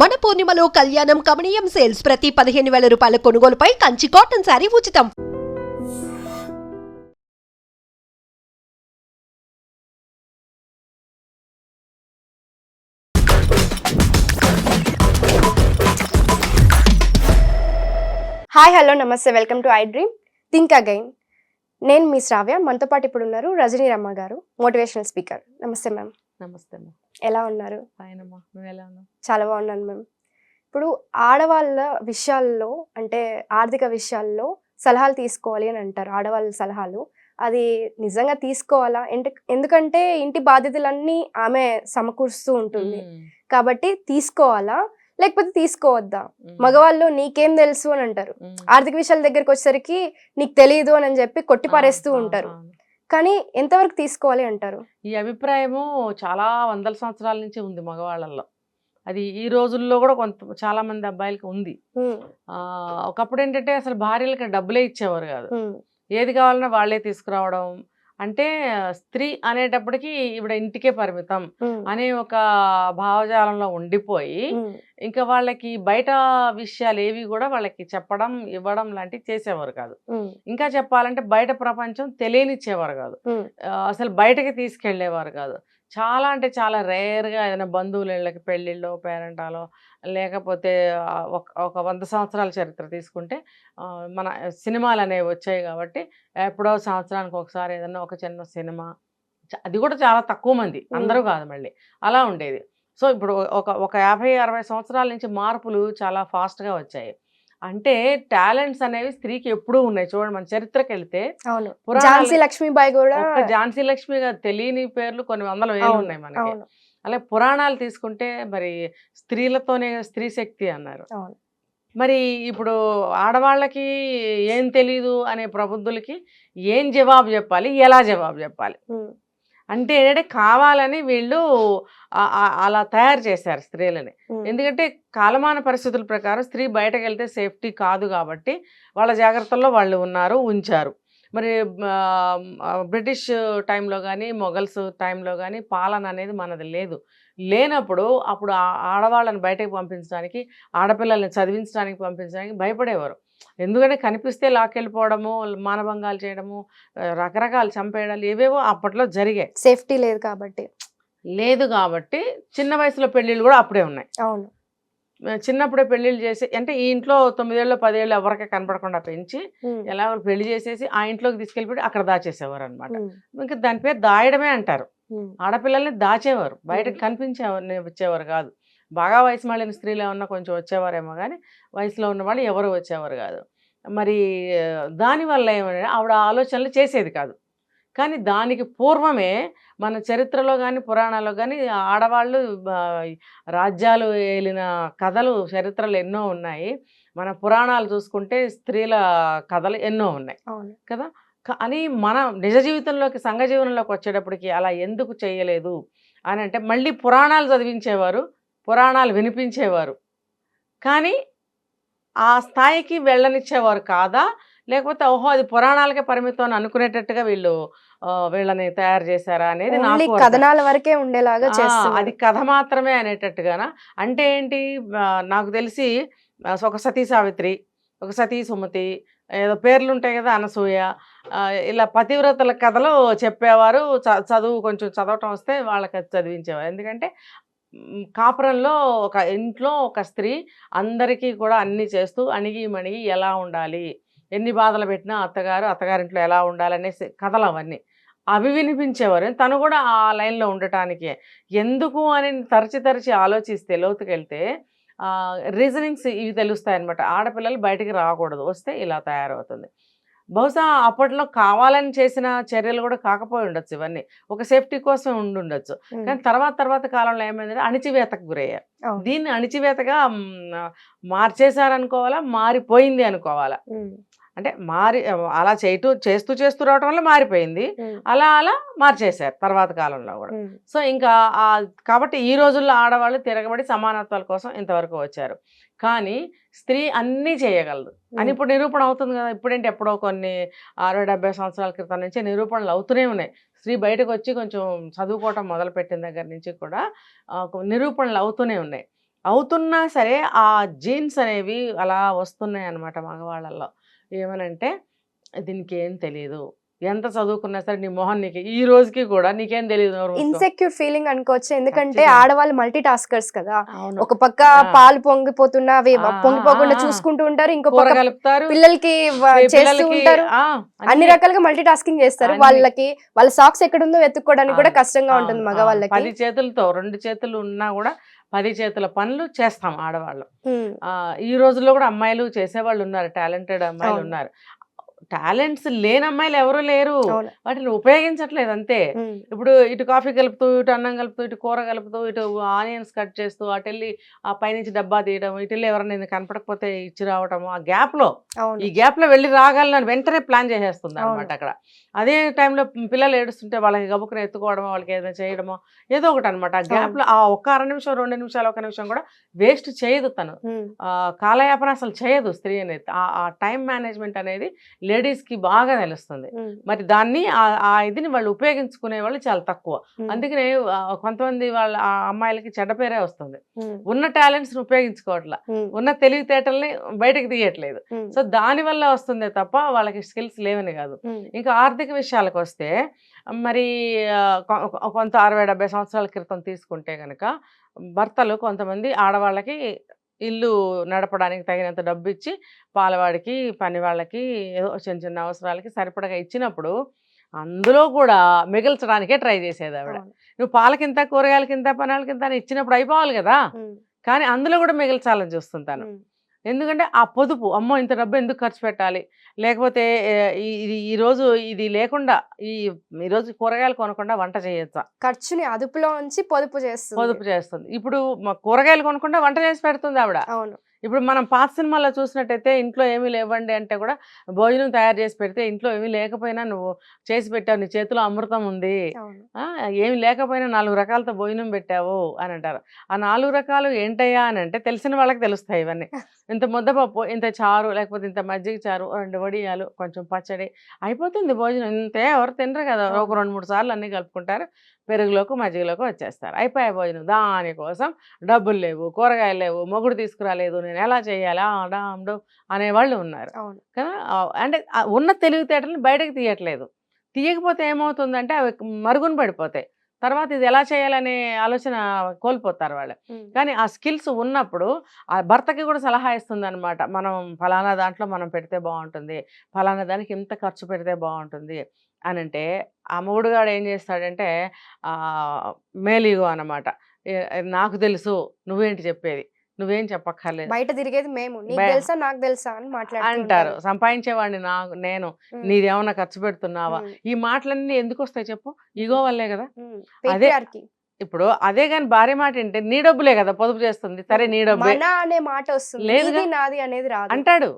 మన పూర్ణిమలో కళ్యాణం కమనీయం సేల్స్ ప్రతి పదిహేను వేల రూపాయల కొనుగోలుపై కంచి కాటన్ శారీ ఉచితం. హాయ్ హలో నమస్తే welcome to iDream think again నేను మీ శ్రావ్య మనతో పాటు ఇప్పుడు ఉన్నారు రజనీ రమ్మ గారు మోటివేషనల్ స్పీకర్ నమస్తే మ్యామ్ నమస్తే అమ్మా. ఎలా ఉన్నారు? ఫైన్ అమ్మా నువ్వు ఎలా ఉన్నావు? చాలా బాగున్నాను మ్యామ్. ఇప్పుడు ఆడవాళ్ళ విషయాల్లో అంటే ఆర్థిక విషయాల్లో సలహాలు తీసుకోవాలి అని అంటారు ఆడవాళ్ళ సలహాలు. అది నిజంగా తీసుకోవాలా? ఎందుకంటే ఇంటి బాధ్యతలన్నీ ఆమె సమకూరుస్తూ ఉంటుంది. కాబట్టి తీసుకోవాలా? లేకపోతే తీసుకోవద్దా. మగవాళ్ళు నీకేం తెలుసు అని అంటారు. ఆర్థిక విషయాల దగ్గరికి వచ్చేసరికి నీకు తెలియదు అని చెప్పి కొట్టిపారేస్తూ ఉంటారు. కానీ ఎంతవరకు తీసుకోవాలి అంటారు? ఈ అభిప్రాయము చాలా వందల సంవత్సరాల నుంచి ఉంది మగవాళ్ళల్లో. అది ఈ రోజుల్లో కూడా కొంత చాలా మంది అబ్బాయిలకి ఉంది. ఒకప్పుడు ఏంటంటే అసలు భార్యలకి డబ్బులే ఇచ్చేవారు కాదు. ఏది కావాలన్నా వాళ్ళే తీసుకురావడం అంటే స్త్రీ అనేటప్పటికి ఇవిడ ఇంటికే పరిమితం అనే ఒక భావజాలంలో ఉండిపోయి ఇంకా వాళ్ళకి బయట విషయాలు ఏవి కూడా వాళ్ళకి చెప్పడం ఇవ్వడం లాంటివి చేసేవారు కాదు. ఇంకా చెప్పాలంటే బయట ప్రపంచం తెలియనిచ్చేవారు కాదు. అసలు బయటకి తీసుకెళ్ళేవారు కాదు. చాలా అంటే చాలా రేర్గా ఏదైనా బంధువుల ఇళ్ళకి పెళ్ళిళ్ళో పేరెంటాలో లేకపోతే ఒక ఒక వంద సంవత్సరాల చరిత్ర తీసుకుంటే మన సినిమాలు అనేవి వచ్చాయి కాబట్టి ఎప్పుడో సంవత్సరానికి ఒకసారి ఏదైనా ఒక చిన్న సినిమా అది కూడా చాలా తక్కువ మంది అందరూ కాదు మళ్ళీ. అలా ఉండేది. సో ఇప్పుడు ఒక ఒక యాభై అరవై సంవత్సరాల నుంచి మార్పులు చాలా ఫాస్ట్గా వచ్చాయి. అంటే టాలెంట్స్ అనేవి స్త్రీకి ఎప్పుడూ ఉన్నాయి. చూడండి మన చరిత్రకి వెళ్తే అవును ఝాన్సీ లక్ష్మీబాయి కూడా ఝాన్సీ లక్ష్మి గారు తెలియని పేర్లు కొన్ని వందల వేలు ఉన్నాయి మనకి. అలాగే పురాణాలు తీసుకుంటే మరి స్త్రీలతోనే స్త్రీ శక్తి అన్నారు. మరి ఇప్పుడు ఆడవాళ్ళకి ఏం తెలీదు అనే ప్రబుద్ధులకి ఏం జవాబు చెప్పాలి? ఎలా జవాబు చెప్పాలి? అంటే ఏంటంటే కావాలని వీళ్ళు అలా తయారు చేశారు స్త్రీలని. ఎందుకంటే కాలమాన పరిస్థితుల ప్రకారం స్త్రీ బయటకు వెళ్తే సేఫ్టీ కాదు కాబట్టి వాళ్ళ జాగ్రత్తల్లో వాళ్ళు ఉన్నారు ఉంచారు. మరి బ్రిటిష్ టైంలో కానీ మొఘల్స్ టైంలో కానీ పాలన అనేది మనది లేదు. లేనప్పుడు అప్పుడు ఆ ఆడవాళ్ళని బయటకు పంపించడానికి ఆడపిల్లల్ని చదివించడానికి పంపించడానికి భయపడేవారు. ఎందుకంటే కనిపిస్తే లాక్కెళ్ళిపోవడము మానభంగాలు చేయడము రకరకాలు చంపేయడాలు ఏవేవో అప్పట్లో జరిగాయి. సేఫ్టీ లేదు కాబట్టి. లేదు కాబట్టి చిన్న వయసులో పెళ్ళిళ్ళు కూడా అప్పుడే ఉన్నాయి. అవును. చిన్నప్పుడే పెళ్ళిళ్ళు చేసి అంటే ఈ ఇంట్లో తొమ్మిదేళ్ళు పదేళ్ళు ఎవరికి కనపడకుండా పెంచి ఎలా పెళ్ళి చేసేసి ఆ ఇంట్లోకి తీసుకెళ్ళిపోయి అక్కడ దాచేసేవారు అనమాట ఇంకా దాని పేరు దాయడమే అంటారు. ఆడపిల్లల్ని దాచేవారు. బయటకు మ్మ్. కనిపించేవారు వచ్చేవారు కాదు. బాగా వయసు మళ్ళిన స్త్రీలు ఏమన్నా కొంచెం వచ్చేవారేమో కానీ వయసులో ఉన్న వాళ్ళు ఎవరు వచ్చేవారు కాదు. మరి దానివల్ల ఏమంటే ఆవిడ ఆలోచనలు చేసేది కాదు. కానీ దానికి పూర్వమే మన చరిత్రలో కానీ పురాణాల్లో కానీ ఆడవాళ్ళు రాజ్యాలు ఏలిన కథలు చరిత్రలు ఎన్నో ఉన్నాయి. మన పురాణాలు చూసుకుంటే స్త్రీల కథలు ఎన్నో ఉన్నాయి. కదా? కానీ మన నిజ జీవితంలోకి సంఘ జీవనంలోకి వచ్చేటప్పటికి అలా ఎందుకు చేయలేదు? అని అంటే మళ్ళీ పురాణాలు చదివించేవారు. పురాణాలు వినిపించేవారు. కానీ ఆ స్థాయికి వెళ్ళనిచ్చేవారు కాదా? లేకపోతే ఓహో అది పురాణాలకే పరిమితం అని అనుకునేటట్టుగా వీళ్ళు వీళ్ళని తయారు చేశారా అనేది నాకు కథనాల వరకే ఉండేలాగా అది కథ మాత్రమే అనేటట్టుగానా? అంటే ఏంటి? నాకు తెలిసి ఒక సతీ సావిత్రి ఒక సతీ సుమతి ఏదో పేర్లు ఉంటాయి కదా అనసూయ ఇలా పతివ్రతల కథలు చెప్పేవారు. చదువు కొంచెం చదవటం వస్తే వాళ్ళకి చదివించేవారు. ఎందుకంటే కాపురంలో ఒక ఇంట్లో ఒక స్త్రీ అందరికీ కూడా అన్నీ చేస్తూ అణిగి మణిగి ఎలా ఉండాలి? ఎన్ని బాధలు పెట్టినా అత్తగారు అత్తగారింట్లో ఎలా ఉండాలనే కథలు అవన్నీ. అవి వినిపించేవారు. తను కూడా ఆ లైన్లో ఉండటానికి. ఎందుకు అని తరచి తరచి ఆలోచిస్తే లోతుకెళ్తే రీజనింగ్స్ ఇవి తెలుస్తాయి అనమాట ఆడపిల్లలు బయటికి రాకూడదు. వస్తే ఇలా తయారవుతుంది. బహుశా అప్పట్లో కావాలని చేసిన చర్యలు కూడా కాకపోయి ఉండొచ్చు ఇవన్నీ. ఒక సేఫ్టీ కోసం ఉండి ఉండొచ్చు. కానీ తర్వాత తర్వాత కాలంలో ఏమైందంటే అణిచివేతకు గురయ్యారు. అవును. దీన్ని అణిచివేతగా మార్చేశారనుకోవాలా? మారిపోయింది అనుకోవాలా? అంటే మారి అలా చేయటూ చేస్తూ చేస్తూ రావడం వల్ల మారిపోయింది. అలా అలా మార్చేశారు తర్వాత కాలంలో కూడా. సో ఇంకా కాబట్టి ఈ రోజుల్లో ఆడవాళ్ళు తిరగబడి సమానత్వాల కోసం ఇంతవరకు వచ్చారు. కానీ స్త్రీ అన్నీ చేయగలదు. అని ఇప్పుడు నిరూపణ అవుతుంది కదా! ఇప్పుడేంటి ఎప్పుడో కొన్ని అరవై డెబ్బై సంవత్సరాల క్రితం నుంచి నిరూపణలు అవుతూనే ఉన్నాయి. స్త్రీ బయటకు వచ్చి కొంచెం చదువుకోవటం మొదలుపెట్టిన దగ్గర నుంచి కూడా నిరూపణలు అవుతూనే ఉన్నాయి. అవుతున్నా సరే ఆ జీన్స్ అనేవి అలా వస్తున్నాయి అన్నమాట మగవాళ్ళల్లో. ఏమనంటే దీనికి ఏం తెలియదు ఎంత చదువుకున్నా సరే నీ మొహం నీకు ఈ రోజుకి కూడా నీకేం తెలియదు. ఇన్సెక్యూర్ ఫీలింగ్ అనుకోవచ్చు ఎందుకంటే. ఆడవాళ్ళు మల్టీ టాస్కర్స్ కదా ఒక పక్క. పాలు పొంగిపోతున్నా అవి పొంగిపోకుండా. చూసుకుంటూ ఉంటారు ఇంకో పక్క పిల్లలకి చేస్తూ ఉంటారు అన్ని రకాలుగా మల్టీ టాస్కింగ్ చేస్తారు. వాళ్ళకి వాళ్ళ సాక్స్ ఎక్కడుందో వెతుక్కోవడానికి కూడా కష్టంగా ఉంటుంది. మగవాళ్ళకి పది చేతులతో రెండు చేతులు ఉన్నా కూడా పది చేతుల పనులు చేస్తాం ఆడవాళ్ళు ఈ రోజుల్లో కూడా అమ్మాయిలు చేసేవాళ్ళు ఉన్నారు టాలెంటెడ్ అమ్మాయిలు. ఉన్నారు టాలెంట్స్ లేని అమ్మాయిలు ఎవరు లేరు. వాటిని ఉపయోగించట్లేదు అంతే. ఇప్పుడు ఇటు కాఫీ కలుపుతూ ఇటు అన్నం కలుపుతూ ఇటు కూర కలుపుతూ ఇటు ఆనియన్స్ కట్ చేస్తూ అటు వెళ్ళి ఆ పైనుంచి డబ్బా తీయడం ఇటు వెళ్ళి ఎవరైనా కనపడకపోతే ఇచ్చి రావటము ఆ gap లో ఈ గ్యాప్లో వెళ్ళి రాగలను వెంటనే ప్లాన్ చేసేస్తుంది. అనమాట అక్కడ. అదే టైంలో పిల్లలు ఏడుస్తుంటే వాళ్ళకి గబుకుని ఎత్తుకోవడమో వాళ్ళకి ఏదైనా చేయడమో ఏదో ఒకటి అనమాట ఆ గ్యాప్లో ఆ ఒక్క అర నిమిషం రెండు నిమిషాలు ఒక నిమిషం కూడా వేస్ట్ చేయదు తను. కాలయాపన అసలు చేయదు స్త్రీ అనేది. ఆ- ఆ టైం మేనేజ్మెంట్ అనేది లేడీస్ కి బాగా తెలుస్తుంది. ఉమ్, మరి దాన్ని ఆ- ఇదిని వాళ్ళు ఉపయోగించుకునే వాళ్ళు చాలా తక్కువ. అందుకనే కొంతమంది వాళ్ళ ఆ అమ్మాయిలకి చెడ్డ పేరే వస్తుంది. ఉన్న టాలెంట్స్ ఉపయోగించుకోవట్లా. ఉన్న తెలివితేటల్ని బయటకు తీయట్లేదు. సో దాని వల్ల వస్తుందే తప్ప వాళ్ళకి స్కిల్స్ లేవని కాదు. ఇంకా ఆర్థిక విషయాలకు వస్తే మరి కొంత అరవై డెబ్బై సంవత్సరాల క్రితం తీసుకుంటే కనుక భర్తలు కొంతమంది ఆడవాళ్ళకి ఇల్లు నడపడానికి తగినంత డబ్బు ఇచ్చి పాలవాడికి పని వాళ్ళకి ఏదో చిన్న చిన్న అవసరాలకి సరిపడగా ఇచ్చినప్పుడు అందులో కూడా మిగిల్చడానికే ట్రై చేసేది ఆవిడ. నువ్వు పాలకింత కూరగాయలకింత పనాలకింత అని ఇచ్చినప్పుడు అయిపోవాలి కదా! కానీ అందులో కూడా మిగిల్చాలని చూస్తుంటాను. ఎందుకంటే ఆ పొదుపు అమ్మో! ఇంత డబ్బు ఎందుకు ఖర్చు పెట్టాలి? లేకపోతే ఇది ఈ రోజు ఇది లేకుండా ఈ ఈ రోజు కూరగాయలు కొనకుండా వంట చేయొచ్చా? ఖర్చుని అదుపులో ఉంచి పొదుపు చేస్తుంది. పొదుపు చేస్తుంది. ఇప్పుడు కూరగాయలు కొనకుండా వంట చేసి పెడుతుంది ఆవిడ. అవును. ఇప్పుడు మనం పాత సినిమాలో చూసినట్టయితే ఇంట్లో ఏమీ లేవండి అంటే కూడా భోజనం తయారు చేసి పెడితే ఇంట్లో ఏమీ లేకపోయినా నువ్వు చేసి పెట్టావు నీ చేతిలో అమృతం ఉంది. ఏమి లేకపోయినా నాలుగు రకాలతో భోజనం పెట్టావు అని అంటారు. ఆ నాలుగు రకాలు ఏంటయ్యా అని అంటే తెలిసిన వాళ్ళకి తెలుస్తాయి ఇవన్నీ. ఇంత ముద్దపప్పు ఇంత చారు లేకపోతే ఇంత మజ్జిగ చారు రెండు వడియాలు కొంచెం పచ్చడి అయిపోతుంది భోజనం. ఇంతే ఎవరు తినరు కదా. ఒక. రెండు మూడు సార్లు అన్నీ కలుపుకుంటారు. పెరుగులోకి మజ్జిగలోకి వచ్చేస్తారు. అయిపోయే భోజనం. దానికోసం డబ్బులు లేవు కూరగాయలు లేవు మొగుడు తీసుకురాలేదు నేను ఎలా చేయాలి ఆ డామ్డు అనేవాళ్ళు ఉన్నారు. కదా అంటే ఉన్న తెలివితేటలను బయటకు తీయట్లేదు. తీయకపోతే ఏమవుతుందంటే అవి మరుగున పడిపోతాయి. తర్వాత ఇది ఎలా చేయాలనే ఆలోచన కోల్పోతారు వాళ్ళు. కానీ ఆ స్కిల్స్ ఉన్నప్పుడు ఆ భర్తకి కూడా సలహా ఇస్తుంది అనమాట మనం ఫలానా దాంట్లో మనం పెడితే బాగుంటుంది ఫలానా దానికి ఇంత ఖర్చు పెడితే బాగుంటుంది అని అంటే ఆ మూడుగాడు ఏం చేస్తాడంటే ఆ మేలీగో అనమాట. నాకు తెలుసు నువ్వేంటి చెప్పేది? నువ్వేం చెప్పక్కర్లేదు. బయట తిరిగేది మేము. తెలుసా నాకు తెలుసా అని మాట్లాడుతూ అంటారు. సంపాదించేవాడిని నాకు నేను. నీదేమన్నా ఖర్చు పెడుతున్నావా? ఈ మాటలన్నీ ఎందుకు వస్తాయి చెప్పు? ఈగో వల్లే కదా. అదే. ఇప్పుడు అదే కానీ భార్య మాట ఏంటి నీ డబ్బులే కదా పొదుపు చేస్తుంది. సరే నీ డబ్బే. అనే మాట వస్తుంది. లేదుగా. నీది నాది అనేది రాదు. అంటాడు.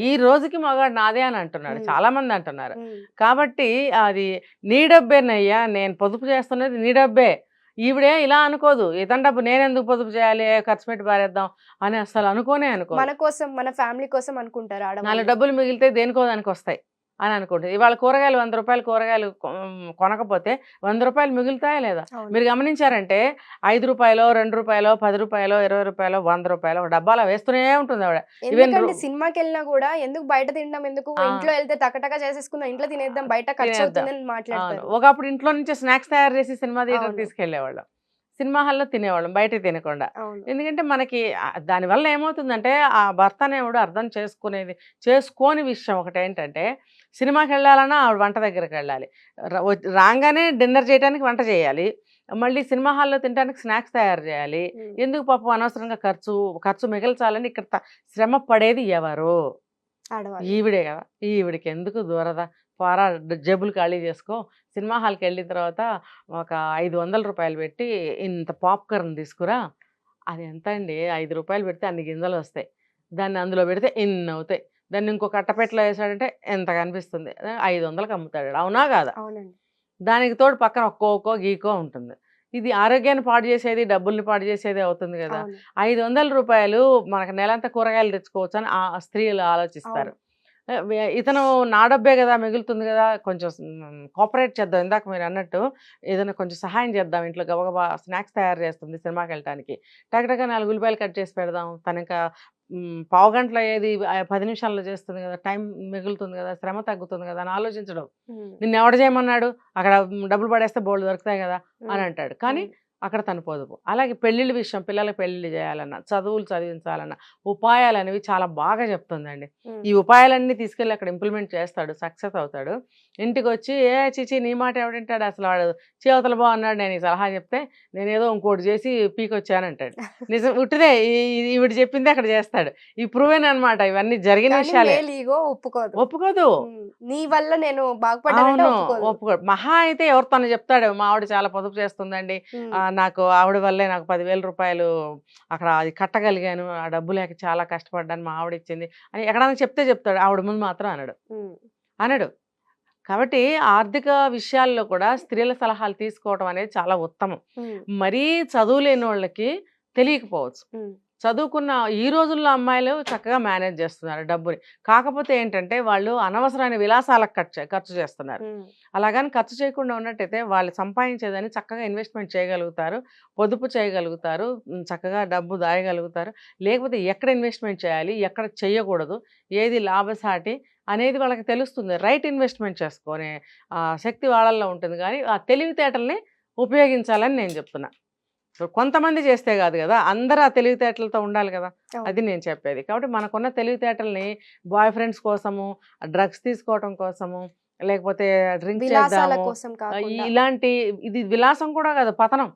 ఈ రోజుకి మగాడు నాదే అని అంటున్నాడు. చాలా మంది అంటున్నారు. కాబట్టి అది నీ డబ్బేనయ్యా నేను పొదుపు చేస్తున్నది నీ డబ్బే. ఈవిడే ఇలా అనుకోదు. ఇతని డబ్బు నేను ఎందుకు పొదుపు చేయాలి? ఖర్చు పెట్టి పారేద్దాం? అని అసలు అనుకోనే అనుకో మన కోసం మన ఫ్యామిలీ కోసం అనుకుంటారు నాలుగు డబ్బులు మిగిలితే దేనికో దానికి వస్తాయి అని అనుకుంటుంది ఇవాళ కూరగాయలు వంద రూపాయలు కూరగాయలు కొనకపోతే వంద రూపాయలు మిగులుతాయా లేదా. మీరు గమనించారంటే ఐదు రూపాయలు రెండు రూపాయలు పది రూపాయలు ఇరవై రూపాయలు వంద రూపాయలు ఒక డబ్బాలో వేస్తూనే ఉంటుంది ఆవిడ ఎందుకంటే సినిమాకి వెళ్ళినా కూడా ఎందుకు బయట తినడం ఎందుకు. ఇంట్లో వెళ్తే టకటక చేసేసుకుందాం ఇంట్లో తినేద్దాం బయట ఖర్చు. అవుతుందని. మాట్లాడతారు ఒకప్పుడు ఇంట్లో నుంచి స్నాక్స్ తయారు చేసి సినిమా థియేటర్. తీసుకెళ్ళేవాళ్ళం సినిమా హాల్లో తినేవాళ్ళం బయట తినకుండా. ఎందుకంటే మనకి దానివల్ల ఏమవుతుందంటే ఆ భర్త అనేవాడు అర్థం చేసుకునేది చేసుకోని విషయం ఒకటి ఏంటంటే సినిమాకి వెళ్ళాలన్నా ఆవిడ వంట దగ్గరికి వెళ్ళాలి. రాగానే డిన్నర్ చేయడానికి వంట చేయాలి. మళ్ళీ సినిమా హాల్లో తినడానికి స్నాక్స్ తయారు చేయాలి. ఎందుకు పాపం అనవసరంగా ఖర్చు ఖర్చు మిగల్చాలని ఇక్కడ శ్రమ పడేది ఎవరు? ఈవిడే కదా ఈవిడికి ఎందుకు దూరద? పారా జేబులు ఖాళీ చేసుకో. సినిమా హాల్కి వెళ్ళిన తర్వాత ఒక ఐదు వందల రూపాయలు పెట్టి ఇంత పాప్కార్న్ తీసుకురా. అది ఎంత అండి? ఐదు రూపాయలు పెడితే అన్ని గింజలు వస్తాయి. దాన్ని అందులో పెడితే ఇన్ని అవుతాయి. దాన్ని ఇంకొక అట్టపెట్టలో వేసాడంటే ఎంత కనిపిస్తుంది? ఐదు వందలకు అమ్ముతాడు అవునా కాదా? దానికి తోడు పక్కన ఒక కోకో గీకో ఉంటుంది. ఇది ఆరోగ్యాన్ని పాడు చేసేది డబ్బుల్ని పాడు చేసేది అవుతుంది కదా. ఐదు వందల రూపాయలు మనకు నెలంతా కూరగాయలు తెచ్చుకోవచ్చు అని ఆ స్త్రీలు ఆలోచిస్తారు. అవును. "ఏ, ఇతను నా డబ్బే కదా మిగులుతుంది కదా కొంచెం కోఆపరేట్ చేద్దాం ఇందాక మీరు అన్నట్టు ఏదైనా కొంచెం సహాయం చేద్దాం ఇంట్లో గబగబా స్నాక్స్ తయారు చేస్తుంది సినిమాకి వెళ్ళటానికి. టగటగా నాలుగు ఉల్లిపాయలు కట్ చేసి పెడదాం తను ఇంకా పావు గంటలో ఆ, పది నిమిషాల్లో చేస్తుంది కదా టైం మిగులుతుంది కదా శ్రమ తగ్గుతుంది కదా అని ఆలోచించడం. నిన్ను ఎవడ చేయమన్నాడు? అక్కడ డబ్బులు పడేస్తే బోల్డ్ దొరుకుతాయి కదా అని అంటాడు. కానీ అక్కడ తను పొదుపు. అలాగే పెళ్ళిళ్ళ విషయం పిల్లలకి పెళ్ళిళ్ళు చేయాలన్నా చదువులు చదివించాలన్న ఉపాయాలు అనేవి చాలా బాగా చెప్తుందండి. ఈ ఉపాయాలన్నీ తీసుకెళ్ళి అక్కడ ఇంప్లిమెంట్ చేస్తాడు సక్సెస్ అవుతాడు. ఇంటికి వచ్చి ఏ చిచి నీ మాట ఎవడింటాడు అసలు వాడు చేవతల బాగున్నాడు నేను ఈ సలహా చెప్తే నేను ఏదో ఇంకోటి చేసి పీకొచ్చానంటాడు. నిజం ఉట్టిదే ఈవిడ చెప్పింది అక్కడ చేస్తాడు. ఈ ప్రూవెన్ అనమాట ఇవన్నీ జరిగిన విషయాలే. ఒప్పుకోదు. ఒప్పుకోదు. నీ వల్ల నేను ఒప్పుకోదు. ఒప్పుకోడు మహా అయితే ఎవరు తను చెప్తాడు మా ఆవిడ చాలా పొదుపు చేస్తుందండి. నాకు ఆవిడ వల్లే నాకు పదివేల రూపాయలు అక్కడ అది కట్టగలిగాను ఆ డబ్బు లేక చాలా కష్టపడ్డాను మా ఆవిడ ఇచ్చింది అని ఎక్కడైనా చెప్తే చెప్తాడు. ఆవిడ ముందు మాత్రం అనడు. అనడు. కాబట్టి ఆర్థిక విషయాల్లో కూడా స్త్రీల సలహాలు తీసుకోవడం అనేది చాలా ఉత్తమం. మరీ చదువు లేని వాళ్ళకి తెలియకపోవచ్చు. చదువుకున్న ఈ రోజుల్లో అమ్మాయిలు చక్కగా మేనేజ్ చేస్తున్నారు డబ్బుని. కాకపోతే ఏంటంటే వాళ్ళు అనవసరమైన విలాసాలకు ఖర్చు ఖర్చు చేస్తున్నారు. అలాగని ఖర్చు చేయకుండా ఉన్నట్టయితే వాళ్ళు సంపాదించేదని చక్కగా ఇన్వెస్ట్మెంట్ చేయగలుగుతారు పొదుపు చేయగలుగుతారు చక్కగా డబ్బు దాయగలుగుతారు. లేకపోతే ఎక్కడ ఇన్వెస్ట్మెంట్ చేయాలి ఎక్కడ చేయకూడదు ఏది లాభసాటి అనేది వాళ్ళకి తెలుస్తుంది. రైట్ ఇన్వెస్ట్మెంట్ చేసుకునే ఆ, శక్తి వాళ్ళల్లో ఉంటుంది. కానీ ఆ తెలివితేటల్ని ఉపయోగించాలని నేను చెప్తున్నా. సో కొంతమంది చేస్తే కాదు కదా అందరూ ఆ తెలివితేటలతో ఉండాలి కదా. అది నేను చెప్పేది. కాబట్టి మనకున్న తెలివితేటల్ని బాయ్ ఫ్రెండ్స్ కోసము డ్రగ్స్ తీసుకోవడం కోసము లేకపోతే డ్రింక్ చేద్దాము ఇలాంటి ఇది విలాసం కూడా కాదు పతనం.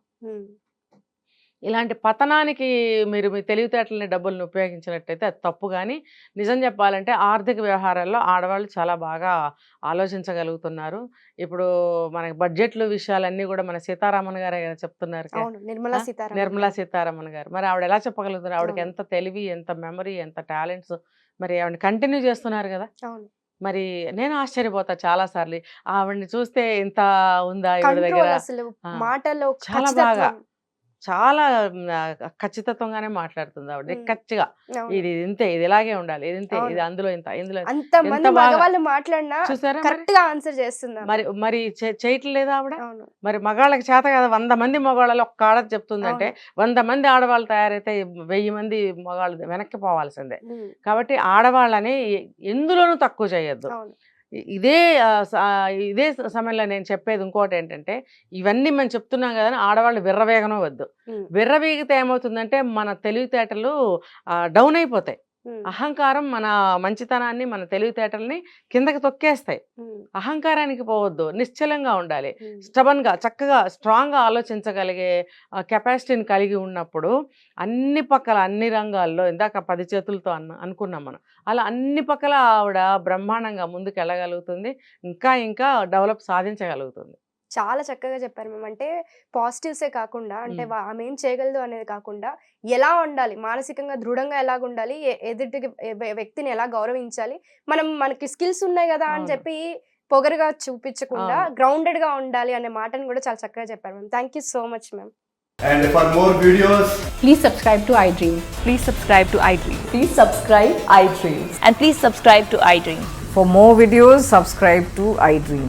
ఇలాంటి పతనానికి మీరు మీ తెలివితేటలని డబ్బుల్ని ఉపయోగించినట్టయితే అది తప్పు. కానీ నిజం చెప్పాలంటే ఆర్థిక వ్యవహారాల్లో ఆడవాళ్ళు చాలా బాగా ఆలోచించగలుగుతున్నారు. ఇప్పుడు మనకి బడ్జెట్లు విషయాలన్నీ కూడా మన సీతారామన్ గారే చెప్తున్నారు నిర్మలా సీతారామన్ నిర్మలా గారు. సీతారామన్ గారు. మరి ఆవిడ ఎలా చెప్పగలుగుతున్నారు? ఆవిడకి. ఎంత తెలివి ఎంత మెమరీ ఎంత టాలెంట్స్ మరి ఆవిడ కంటిన్యూ చేస్తున్నారు కదా? మరి నేను ఆశ్చర్యపోతా చాలా సార్లు. ఆవిడని చూస్తే ఇంత ఉందా? ఈవిడ దగ్గర? మాటలో చాలా బాగా. చాలా ఖచ్చితత్వంగానే మాట్లాడుతుంది ఆవిడ అవును. ఇది ఇంతే ఇది ఇలాగే ఉండాలి ఇది ఇంతే. ఇది అందులో ఇంత ఇందులో చూసారా మరి? కరెక్ట్గా ఆన్సర్ చేస్తున్నారు. మరి మరి చేయట్లేదా ఆవిడ? మరి మగాళ్ళకి చేత కదా వంద మంది మగవాళ్ళలో ఒక్క ఆడ చెప్తుందంటే వంద మంది ఆడవాళ్ళు తయారైతే వెయ్యి మంది మగవాళ్ళు వెనక్కి పోవాల్సిందే. కాబట్టి ఆడవాళ్ళని ఎందులోనూ తక్కువ చేయొద్దు. ఇదే ఇదే సమయంలో నేను చెప్పేది ఇంకోటి ఏంటంటే ఇవన్నీ మనం చెప్తున్నాం కదా ఆడవాళ్ళు విర్రవేగనం వద్దు. విర్రవీగితే ఏమవుతుందంటే మన తెలివితేటలు డౌన్ అయిపోతాయి. అహంకారం మన మంచితనాన్ని మన తెలివితేటల్ని కిందకి తొక్కేస్తాయి. అహంకారానికి పోవద్దు నిశ్చలంగా ఉండాలి. స్టబన్గా చక్కగా స్ట్రాంగ్గా ఆలోచించగలిగే కెపాసిటీని కలిగి ఉన్నప్పుడు అన్ని పక్కల అన్ని రంగాల్లో ఇందాక పది చేతులతో అన్న అనుకున్నాం మనం. అలా అన్ని పక్కల ఆవిడ బ్రహ్మాండంగా ముందుకు వెళ్ళగలుగుతుంది ఇంకా ఇంకా డెవలప్ సాధించగలుగుతుంది. చాలా చక్కగా చెప్పారు మేము అంటే పాజిటివ్సే కాకుండా అంటే ఆమె ఏం చేయగలదు అనేది కాకుండా ఎలా ఉండాలి మానసికంగా దృఢంగా ఎలా ఉండాలి ఎదుటి వ్యక్తిని ఎలా గౌరవించాలి మనం మనకి స్కిల్స్ ఉన్నాయి కదా అని. చెప్పి పొగరుగా చూపించకుండా. గ్రౌండెడ్గా ఉండాలి అనే మాటను కూడా చాలా చక్కగా చెప్పారు ma'am thank you so much ma'am And for more videos, Please subscribe to iDream. Please subscribe to iDream. Please subscribe iDream. And please subscribe to iDream. For more videos, subscribe to iDream.